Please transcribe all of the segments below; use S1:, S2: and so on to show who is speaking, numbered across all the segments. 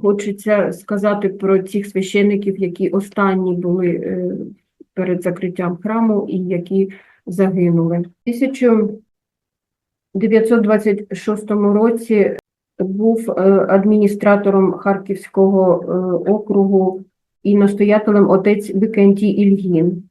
S1: хочеться сказати про цих священників, які останні були е, перед закриттям храму і які загинули. У 1926 році був е, адміністратором Харківського е, округу і настоятелем отець Викентій Ільгін.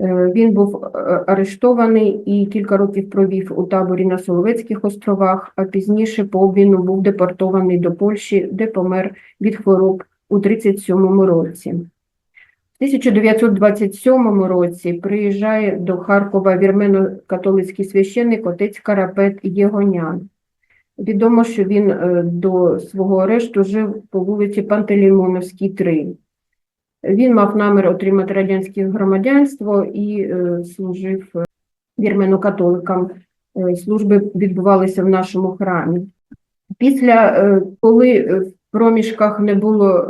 S1: Е, Він був е, арештований і кілька років провів у таборі на Соловецьких островах, а пізніше по обміну був депортований до Польщі, де помер від хвороб у 37-му році. В 1927 році приїжджає до Харкова вірмено-католицький священник отець Карапет Єгонян. Відомо, що він е, до свого арешту жив по вулиці Пантелеймоновській, 3. Він мав намір отримати радянське громадянство і е, служив е, вірмено-католикам. Е, Служби відбувалися в нашому храмі. Після, коли в проміжках не було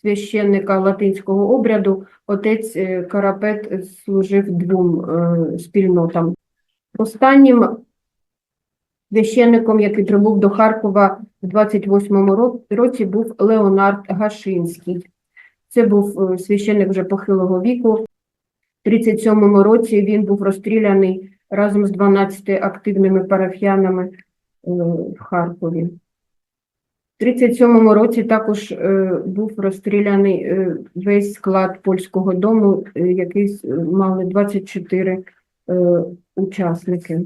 S1: священника латинського обряду, отець Карапет служив двом спільнотам. Останнім священником, який прибув до Харкова в 28-му році, був Леонард Гашинський. Це був е, священник вже похилого віку. В 37-му році він був розстріляний разом з 12 активними парафіянами е, в Харкові. В 37-му році також е, був розстріляний весь склад польського дому, який мали 24 е, учасники.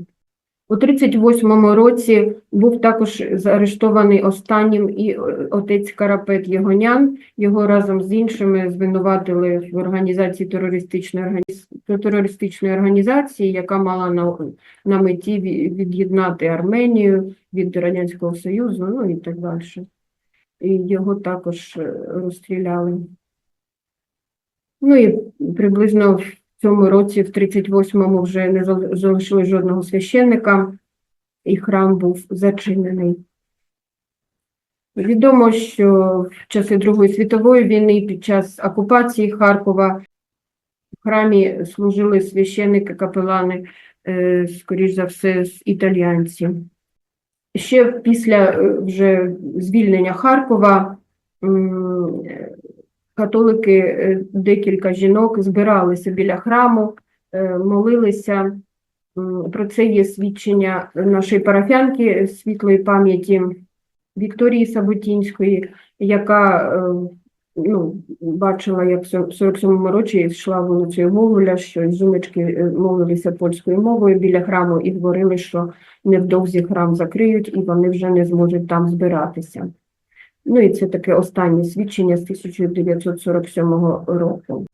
S1: У 38-му році був також заарештований останнім і е, отець Карапет Єгонян. Його разом з іншими звинуватили в організації терористичної, організ- терористичної організації, яка мала на, на меті від'єднати Арменію від Радянського Союзу, ну і так далі. І його також е, розстріляли. Ну і приблизно в цьому році, в 38-му, вже не залишили жодного священника, і храм був зачинений. Відомо, що в часи Другої світової війни під час окупації Харкова в храмі служили священники, капелани, е, скоріш за все, з італійців. Ще після е, вже звільнення Харкова католики, е, декілька жінок збиралися біля храму, е, молилися. Про це є свідчення нашої парафіянки світлої пам'яті Вікторії Саботінської, яка е, ну, бачила, як в 47-му році йшла вулицею Гоголя, що е, молилися польською мовою біля храму і говорили, що невдовзі храм закриють і вони вже не зможуть там збиратися. Ну і це таке останнє свідчення з 1947 року.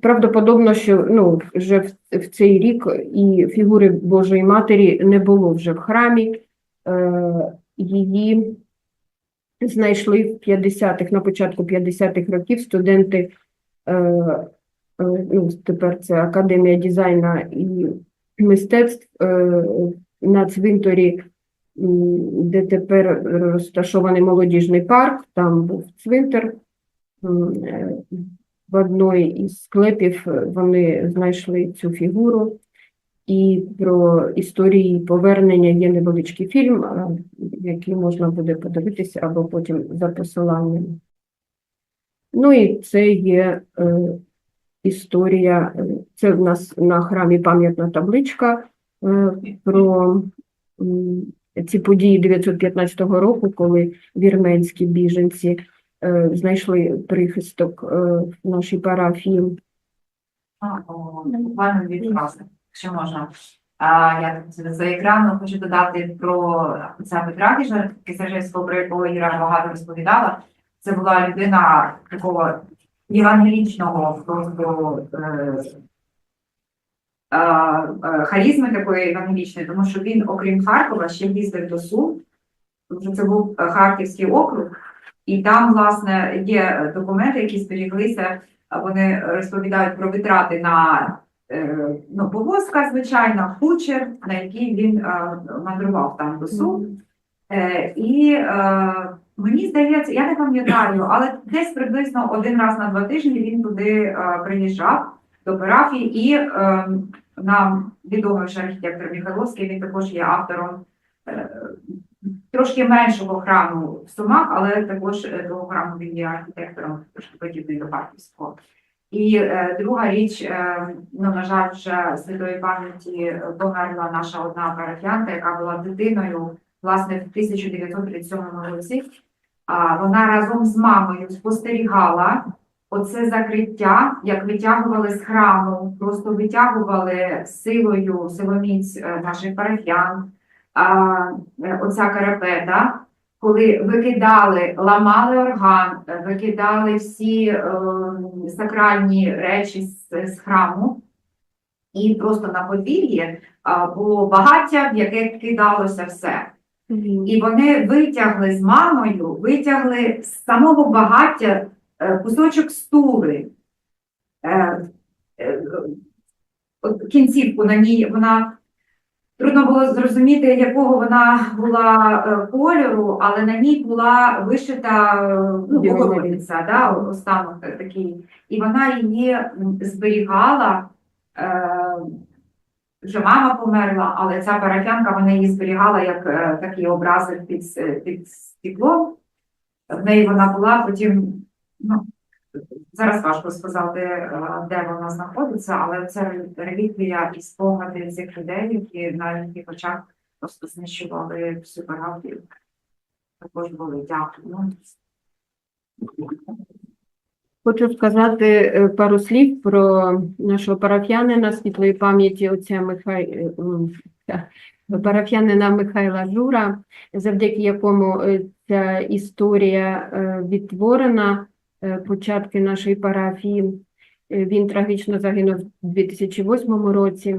S1: Правдоподобно, що ну, вже в, в цей рік і фігури Божої Матері не було вже в храмі. Е, її знайшли в 50-х, на початку 50-х років студенти, е, е, ну, тепер це Академія дизайну і мистецтв е, на цвинтарі м, де тепер розташований молодіжний парк, там був цвинтар. Е, В одної із склепів е, вони знайшли цю фігуру, і про історії повернення є невеличкий фільм, е, який можна буде подивитися або потім за посиланням. Ну і це є е, історія, це в нас на храмі пам'ятна табличка е, про ці події 915 року, коли вірменські біженці е, знайшли прихисток е, в нашій парафії.
S2: А, о, Буквально дві фрази, якщо можна. А, я за екраном хочу додати про отця Петра Кіжа, Кисажевського, про якого Іра багато розповідала. Це була людина такого євангелічного просто е, харізми такої евангелічної, тому що він, окрім Харкова, ще їздив до Сум, тому що це був е, Харківський округ, і там, власне, є документи, які зберіглися. Вони розповідають про витрати на е, ну, повозка, звичайно, кучер, на який він е, мандрував там до Сум. Е, і е, мені здається, я не пам'ятаю, але десь приблизно один раз на два тижні він туди приїжджав до парафії, і е, нам відомий вже архітектор Михайловський, він також є автором е, трошки меншого храму в Сумах, але також е, того храму він є архітектором, трошки подібний до Харківського. І е, друга річ, е, ну, на жаль, вже святої пам'яті померла наша одна парафіянка, яка була дитиною, власне, в 1937 році. А вона разом з мамою спостерігала оце закриття, як витягували з храму, просто витягували силою силоміць е, наших парафіян, е, оця карапета, коли викидали, ламали орган, е, викидали всі е, сакральні речі з, з храму, і просто на подвір'ї було багаття, в яке кидалося все. І вони витягли з мамою, витягли з самого багаття кусочок стули. Е, е, Кінцівку на ній вона трудно було зрозуміти, якого вона була е, кольору, але на ній була вишита е, ну, Богородиця, да, останок такий. І вона її зберігала. Е, вже мама померла, але ця парафіянка вона її зберігала як е, такі образи під, під стеклом. В неї вона була, потім, ну, зараз важко сказати, е, де вона знаходиться, але це реліквія і спогади цих людей, які на їхніх очах просто знищували всю парафію. Також були дякую.
S1: Хочу сказати е, пару слів про нашого парафіянина світлої пам'яті отця Михай... е, парафіянина Михайла Жура, завдяки якому ця історія відтворена, початки нашої парафії. Е, Він трагічно загинув у 2008 році,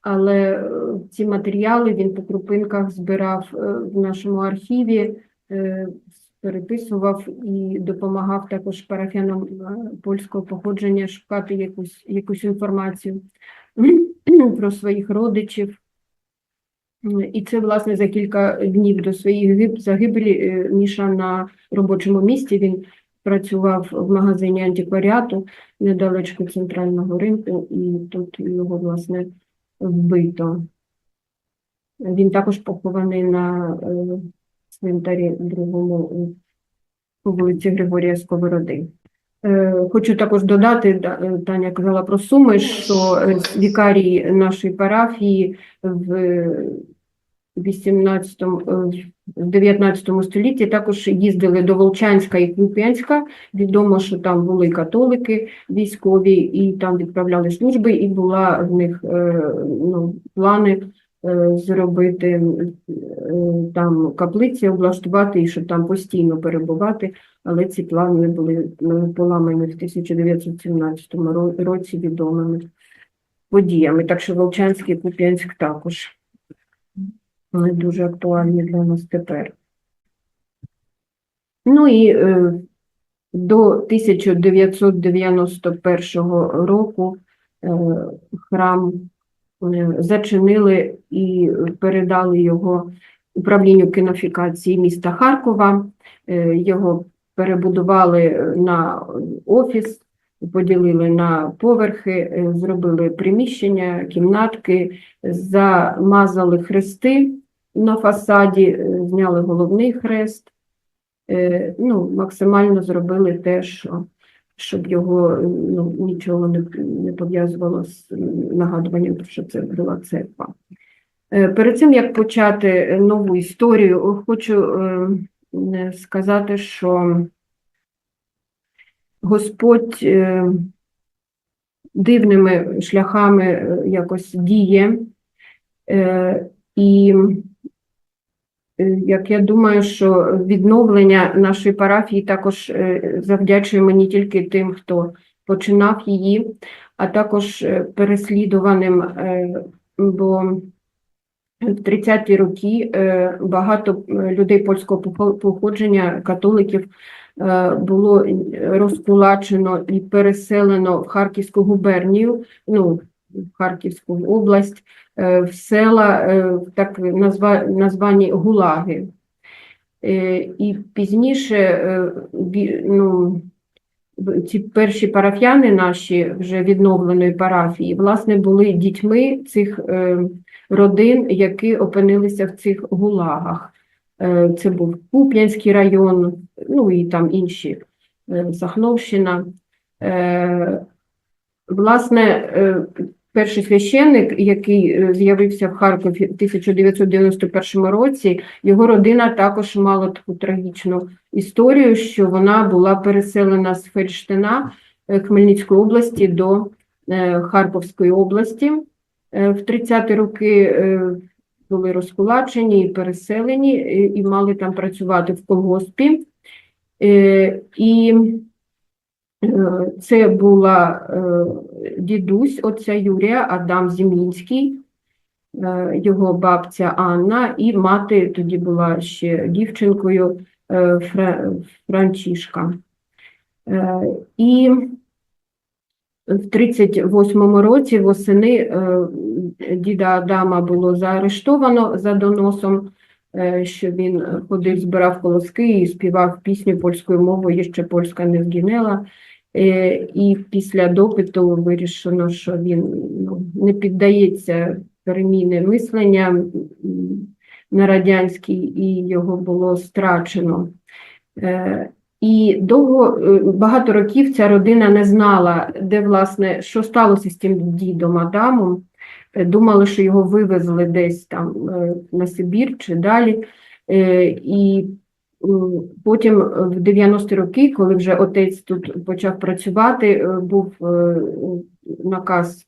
S1: але е, ці матеріали він по крупинках збирав е, в нашому архіві, е, переписував і допомагав також парафіянам е, польського походження шукати якусь, якусь інформацію про своїх родичів. І це, власне, за кілька днів до своєї загибелі е, Міша на робочому місці. Він працював в магазині антикваріату недалечко центрального ринку, і тут його, власне, вбито. Він також похований на е, цвинтарі другому по вулиці Григорія Сковороди. Е, Хочу також додати, е, Таня казала про Суми, що вікарії нашої парафії в 18, е, в 19 столітті також їздили до Волчанська і Куп'янська. Відомо, що там були католики військові, і там відправляли служби, і була в них е, ну, плани е, зробити там каплиці, облаштувати і щоб там постійно перебувати, але ці плани були ну, поламані в 1917 ро- році відомими подіями. Так що Волчанський і Куп'янськ також вони дуже актуальні для нас тепер. Ну і е, до 1991 року е, храм е, зачинили і передали його управлінню кінофікації міста Харкова. Його перебудували на офіс, поділили на поверхи, зробили приміщення, кімнатки, замазали хрести на фасаді, е, зняли головний хрест. Е, Ну, максимально зробили те, що, щоб його е, ну, нічого не, не пов'язувало з нагадуванням, що це була церква. Перед цим, як почати нову історію, хочу сказати, що Господь дивними шляхами якось діє. І як я думаю, що відновлення нашої парафії також е, завдячуємо не тільки тим, хто починав її, а також е, переслідуваним, е, бо в 30-ті роки е, багато е, людей польського похо- походження, католиків, е, було розкулачено і переселено в Харківську губернію, ну, в Харківську область, е, в села, е, так назва, названі гулаги. Е, І пізніше ну, ці перші парафіяни наші вже відновленої парафії, власне, були дітьми цих родин, які опинилися в цих гулагах. Це був Куп'янський район, ну і там інші, Сахновщина. Власне, перший священник, який е, з'явився в Харкові в 1991 році, його родина також мала таку трагічну історію, що вона була переселена з Фельштина е, Хмельницької області до е, Харківської області. В 30-ті роки були розкулачені і переселені, і мали там працювати в колгоспі. І це була е, дідусь отця Юрія Адам Зімінський, е, його бабця Анна, і мати тоді була ще дівчинкою е, Фра- Франчишка. Е, І в 38-му році восени е, діда Адама було заарештовано за доносом, е, що він ходив, збирав колоски і співав пісню польською мовою, ще польська не згинела. Е, І після допиту вирішено, що він ну, не піддається переміни мислення на радянський, і його було страчено. Е, І довго, е, багато років ця родина не знала, де, власне, що сталося з тим дідом Адамом. Думали, що його вивезли десь там на Сибір чи далі. І потім е, в 90-ті роки, коли вже отець тут почав працювати, е, був е, наказ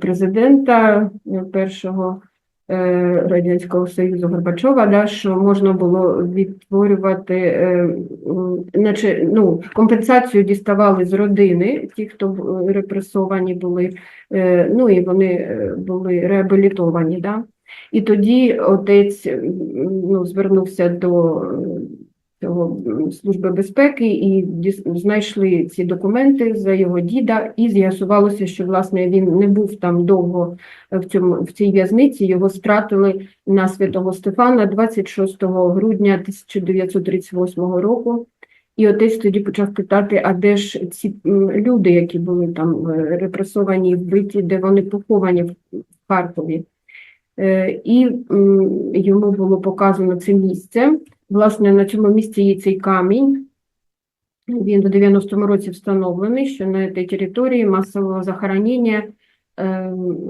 S1: президента першого Радянського Союзу Горбачова, да, що можна було відтворювати, наче, ну, компенсацію діставали з родини, ті, хто репресовані були, ну і вони були реабілітовані. Да. І тоді отець ну, звернувся до е, цього Служби безпеки і знайшли ці документи за його діда, і з'ясувалося, що власне він не був там довго в цьому в цій в'язниці. Його стратили на святого Стефана 26 грудня 1938 року. І отець тоді почав питати, а де ж ці люди, які були там е, репресовані, вбиті, де вони поховані в Харкові. Е, І йому було показано це місце. Власне, на цьому місці є цей камінь. Він в 90-му році встановлений, що на цій території масового захоронення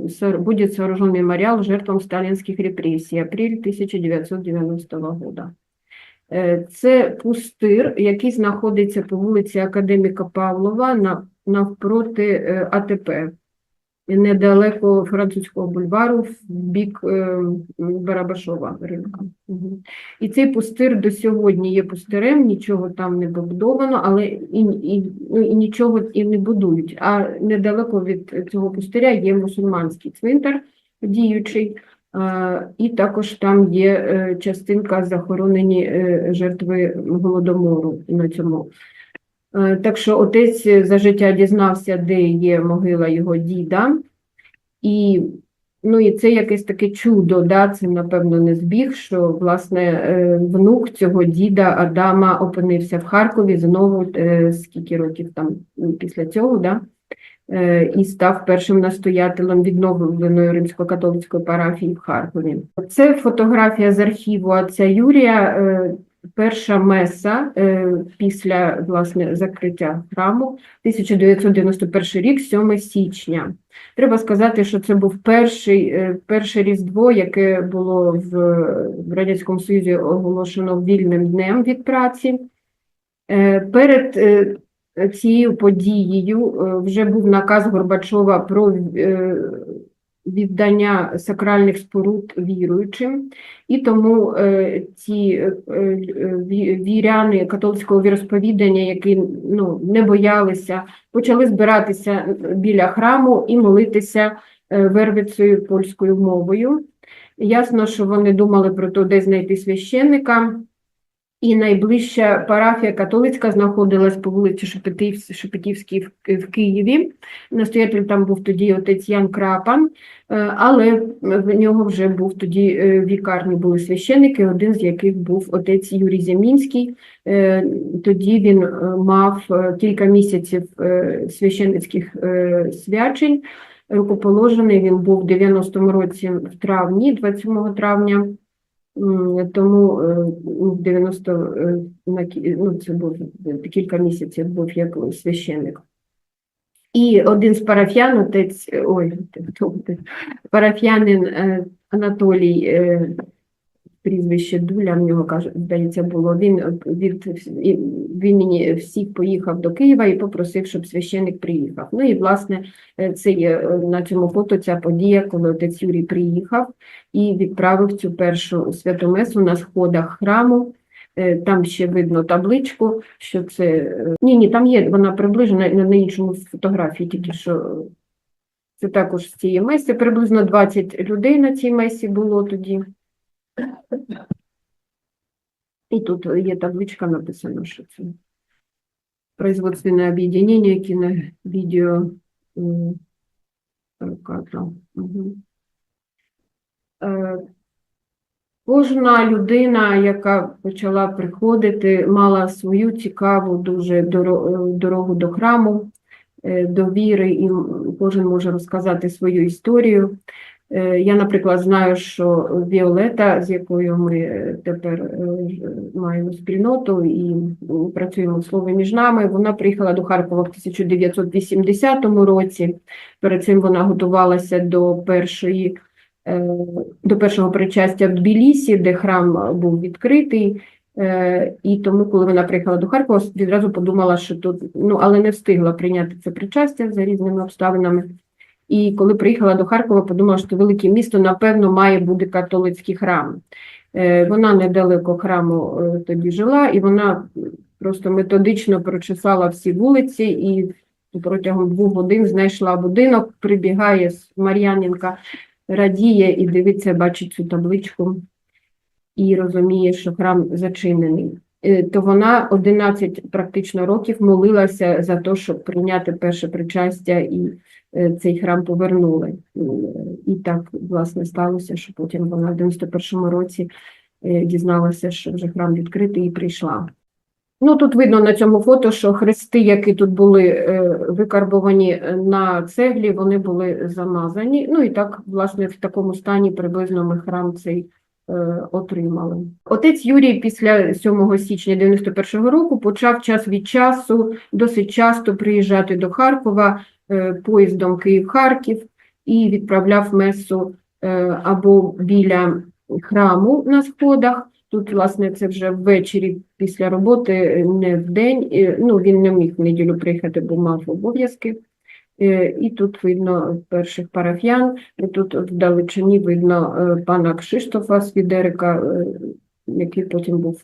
S1: со- будет сооружен мемориал жертвам сталинских репрессий, апрель 1990 года. Е, Це пустир, який знаходиться по вулиці Академіка Павлова навпроти е, АТП, недалеко французького бульвару в бік е, Барабашова ринка. І цей пустир до сьогодні є пустирем, нічого там не побудовано, але і, і, ну, і нічого і не будують. А недалеко від цього пустиря є мусульманський цвинтар діючий, е, і також там є е, частинка захоронені жертви голодомору на цьому. Е, Так що отець за життя дізнався, де є могила його діда, і Ну і це якесь таке чудо, да? це, напевно, не збіг, що власне е, внук цього діда Адама опинився в Харкові знову е, скільки років там після цього, да? е, і став першим настоятелем відновленої римсько-католицької парафії в Харкові. Це фотографія з архіву отця Юрія. Перша меса е, після власне закриття храму 1991 рік, 7 січня. Треба сказати, що це був перший, е, перше Різдво, яке було в, Радянському Союзі оголошено вільним днем від праці. Е, Перед цією подією вже був наказ Горбачова про віддання сакральних споруд віруючим, і тому е, ці е, е, віряни католицького віросповідання, які ну, не боялися почали збиратися біля храму і молитися е, вервицею польською мовою. Ясно, що вони думали про те, де знайти священника. І найближча парафія католицька знаходилась по вулиці Шепетів- Шепетівській в, в Києві. Настоятель там був тоді отець Ян Крапан, е, але в нього вже був тоді е, вікарні були священники, один з яких був отець Юрій Зямінський. Е, Тоді він мав кілька місяців священницьких е, свячень. Рукоположений він був в 90-му році в травні, 27 травня. Тому е, ну, 90 е, ну, це був кілька місяців був як священник. І один з парафян, отець, ой, е, Анатолій, е, прізвище Дуля, в нього каже, здається, було. Він е, від і- в імені всіх поїхав до Києва і попросив, щоб священник приїхав. Ну і власне е, це є е, на цьому фото ця подія, коли отець Юрій приїхав і відправив цю першу святу месу на сходах храму. Там ще видно табличку, що це ні, ні, там є вона приближена на, іншому фотографії, тільки що це також з цієї месі. Приблизно 20 людей на цій месі було тоді. І тут є табличка написано, що це производственне об'єднання кіно-відео м, прокату. Е, Кожна людина, яка почала приходити, мала свою цікаву дуже е, дорогу до храму, е, до віри, і кожен може розказати свою історію. Е, Я, наприклад, знаю, що Віолета, з якою ми е, тепер е, маємо спільноту і працюємо слово між нами, вона приїхала до Харкова в 1980 році. Перед цим вона готувалася до першої до першого причастя в Тбілісі, де храм був відкритий. І тому, коли вона приїхала до Харкова, відразу подумала, що тут, ну, але не встигла прийняти це причастя за різними обставинами. І коли приїхала до Харкова, подумала, що велике місто, напевно, має бути католицький храм. Е, Вона недалеко храму е, тоді жила, і вона просто методично прочесала всі вулиці і протягом двох годин знайшла будинок, прибігає з Мар'яненка, радіє і дивиться, бачить цю табличку і розуміє, що храм зачинений. Е, То вона 11 практично років молилася за те, щоб прийняти перше причастя і цей храм повернули. Е, І так, власне, сталося, що потім вона в 91-му році е, дізналася, що вже храм відкритий і прийшла. Ну, тут видно на цьому фото, що хрести, які тут були е, викарбовані е, на цеглі, вони були замазані. Ну і так, власне, в такому стані приблизно ми храм цей е, отримали. Отець Юрій після 7 січня 91 року почав час від часу досить часто приїжджати до Харкова е, поїздом Київ-Харків і відправляв месу е, або біля храму на сходах. Тут, власне, це вже ввечері після роботи, е, не в день. Е, Ну, він не міг в неділю приїхати, бо мав обов'язки. Е, І тут видно перших парафіян. І тут вдалечині видно е, пана Кшиштофа Свідерика, е, який потім був,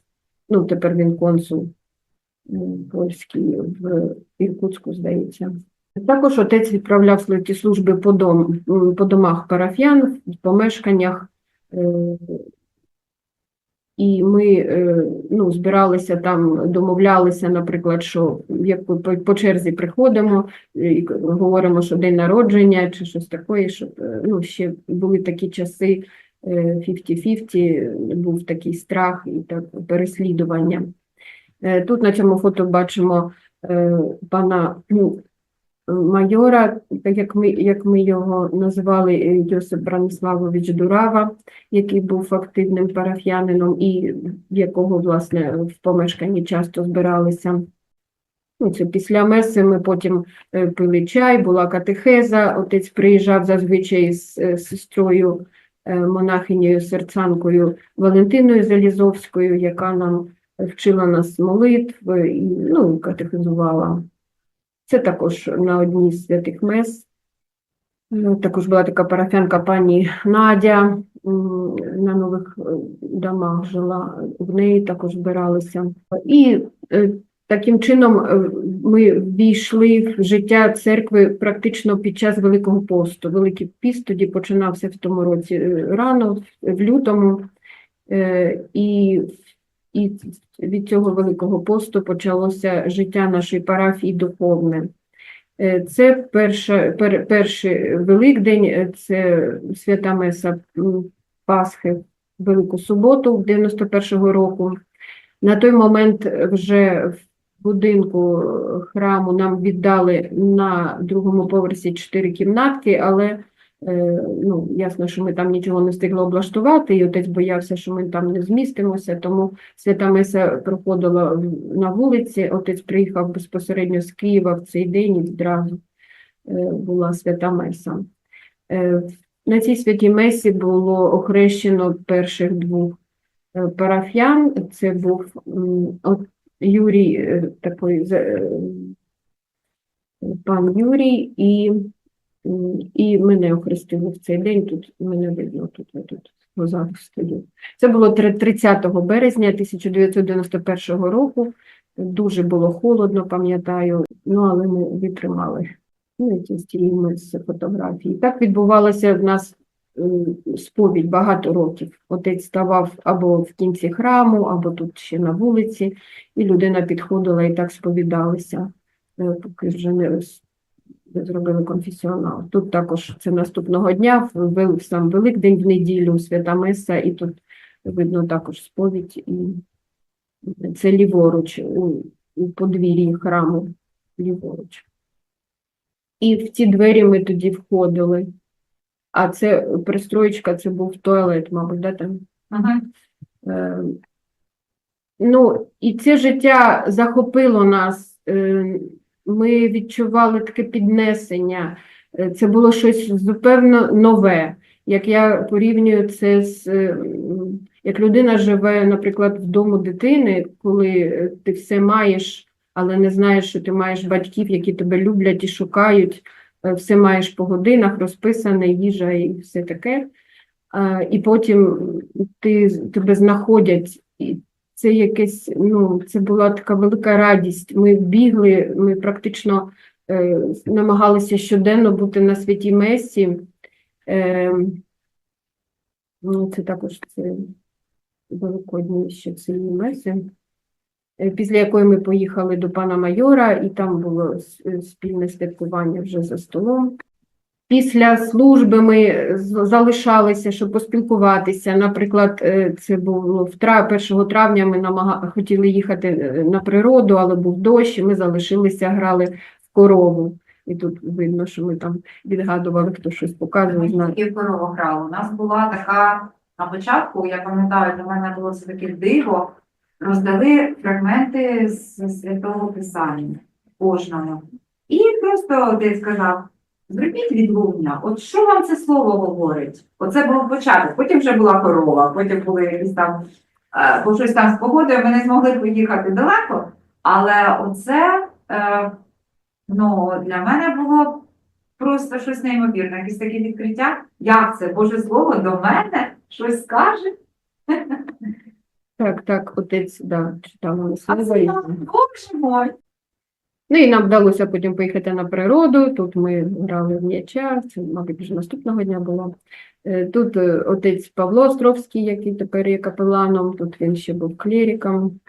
S1: ну, тепер він консул польський в Іркутську, здається. Також отець відправляв служби по, дом, по домах парафіян, в помешканнях. Е, І ми е, ну, збиралися там, домовлялися, наприклад, що як по, черзі приходимо і говоримо, що день народження чи щось таке, щоб е, ну, ще були такі часи е, 50-50, був такий страх і так переслідування. Е, Тут на цьому фото бачимо е, пана ну, майора, так як ми, як ми його називали, е, Йосип Браниславович Дурава, який був активним парафіянином і в якого, власне, в помешканні часто збиралися. Ну, це після меси ми потім е, пили чай, була катехеза, отець приїжджав зазвичай з е, сестрою монахинею серцанкою Валентиною Залізовською, яка нам вчила нас молитв і ну, катехизувала. Це також на одній з святих мес. Ну, Також була така парафіянка пані Надя на нових е, домах жила, в неї також збиралися. І е, таким чином е, ми ввійшли в життя церкви практично під час Великого посту. Великий піст тоді починався в тому році е, рано, в лютому, Е, і, і від цього Великого посту почалося життя нашої парафії духовне. Е, Це перша, пер, перший Великдень, е, це свята Меса Пасхи в Велику суботу 91-го року. На той момент вже в будинку е, храму нам віддали на другому поверсі чотири кімнатки, але Ну, ясно, що ми там нічого не встигли облаштувати, і отець боявся, що ми там не змістимося, тому свята Меса проходила на вулиці. Отець приїхав безпосередньо з Києва в цей день і відразу е, була свята Меса. Е, На цій святій Месі було охрещено перших двох е, парафіян. Це був от Юрій, е, такий е, пан Юрій, і, і мене охрестили в цей день. Тут мене видно, тут я тут позаду стою. Це було 30 березня 1991 року. Дуже було холодно, пам'ятаю, ну але ми витримали. Ну, якісь ті ми з фотографії. Так відбувалося в нас е, сповідь багато років. Отець ставав або в кінці храму, або тут ще на вулиці, і людина підходила і так сповідалися, е, поки вже не зробили конфесіонал. Тут також це наступного дня, в в сам Великдень в неділю, свята Меса, і тут видно також сповідь, і це ліворуч, у, у подвір'ї храму ліворуч. І в ці двері ми тоді входили. А це пристроєчка, це був туалет, мабуть, да, там? Е, Ну, і це життя захопило нас. е, Ми відчували таке піднесення. Е, Це було щось зупевно нове. Як я порівнюю це з е, як людина живе, наприклад, в дому дитини, коли е, ти все маєш, але не знаєш, що ти маєш батьків, які тебе люблять і шукають, все маєш по годинах, розписане, їжа і все таке. І потім ти, тебе знаходять, і це якесь, ну, це була така велика радість. Ми бігли, ми практично е, намагалися щоденно бути на святій Месі. Е, ну, це також це Великодні ще цієї Месі, е, після якої ми поїхали до пана майора, і там було спільне святкування вже за столом. Після служби ми залишалися, щоб поспілкуватися. Наприклад, е, це було в тра- 1 травня ми намага... хотіли їхати е, на природу, але був дощ, і ми залишилися, грали в корову. І тут видно, що ми там відгадували, хто щось показував.
S2: Тільки в корову грали. У нас була така на початку, я пам'ятаю, для мене було це таке диво. Роздали фрагменти з святого писання кожному. І просто десь сказав: зробіть відлуння, от що вам це слово говорить? Оце був початок. Потім вже була корова, потім були якісь там, е, бо щось там з погодою, ми не змогли поїхати далеко. Але оце е, ну, для мене було просто щось неймовірне, якесь таке відкриття. Як це? Боже Слово до мене щось скаже?
S1: Так, так, отець да, читав нам
S2: А
S1: слово.
S2: це Боже мой!
S1: Ну і нам вдалося потім поїхати на природу. Тут ми грали в м'яча, це, мабуть, вже наступного дня було. Е, Тут е, отець Павло Островський, який тепер є капеланом, тут він ще був клериком.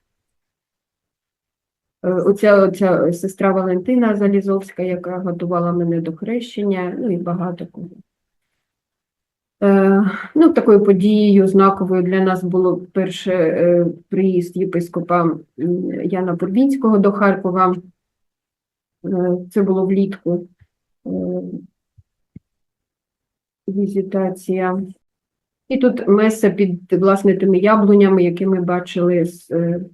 S1: Е, Оця, оця сестра Валентина Залізовська, яка готувала мене до хрещення, ну і багато кого. Ну, такою подією знаковою для нас було перше приїзд єпископа Яна Бурбінського до Харкова. Е, Це було влітку. е, Візитація. І тут меса під власне тими яблунями, які ми бачили з, е,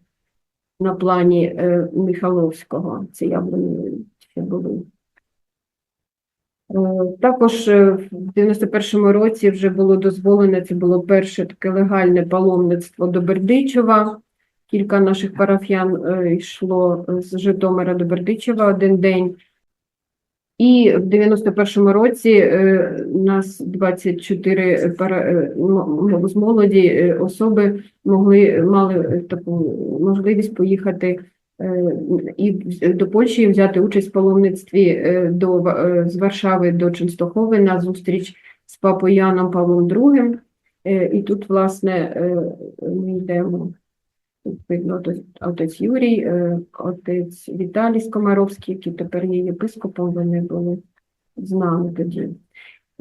S1: на плані Михайловського. Це яблуні ще були. Також в 91-му році вже було дозволено, це було перше таке легальне паломництво до Бердичева. Кілька наших парафіян е, йшло з Житомира до Бердичева один день. І в 91-му році е, нас 24 пара, е, з молоді е, особи могли, мали е, таку можливість поїхати е, і до Польщі і взяти участь в паломництві е, до, е, з Варшави до Ченстохови на зустріч з папою Яном Павлом II. Е, І тут, власне, е, ми йдемо. Видно отець- Юрій, е, отець Віталій Скомаровський, який тепер є єпископом, вони були з нами тоді.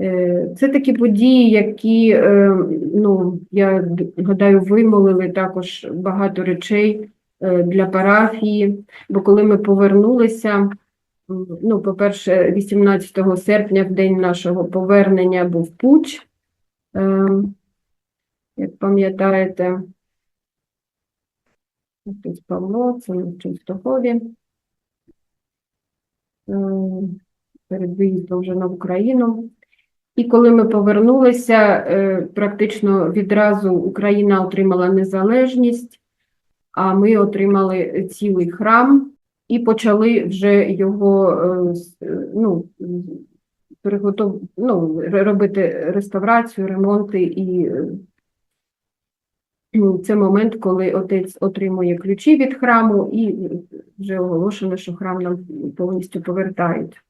S1: Е, Це такі події, які, е, ну, я гадаю, вимолили також багато речей для парафії, бо коли ми повернулися, Ну, по-перше, 18 серпня, в день нашого повернення, був путч. Ем, Як пам'ятаєте, отець Павло, це в Ченстохові. Ем, Перед виїздом вже на Україну. І коли ми повернулися, е, практично відразу Україна отримала незалежність, а ми отримали цілий храм і почали вже його е, е, ну, переготов... ну, робити реставрацію, ремонти і е, це момент, коли отець отримує ключі від храму, і вже оголошено, що храм нам повністю повертають.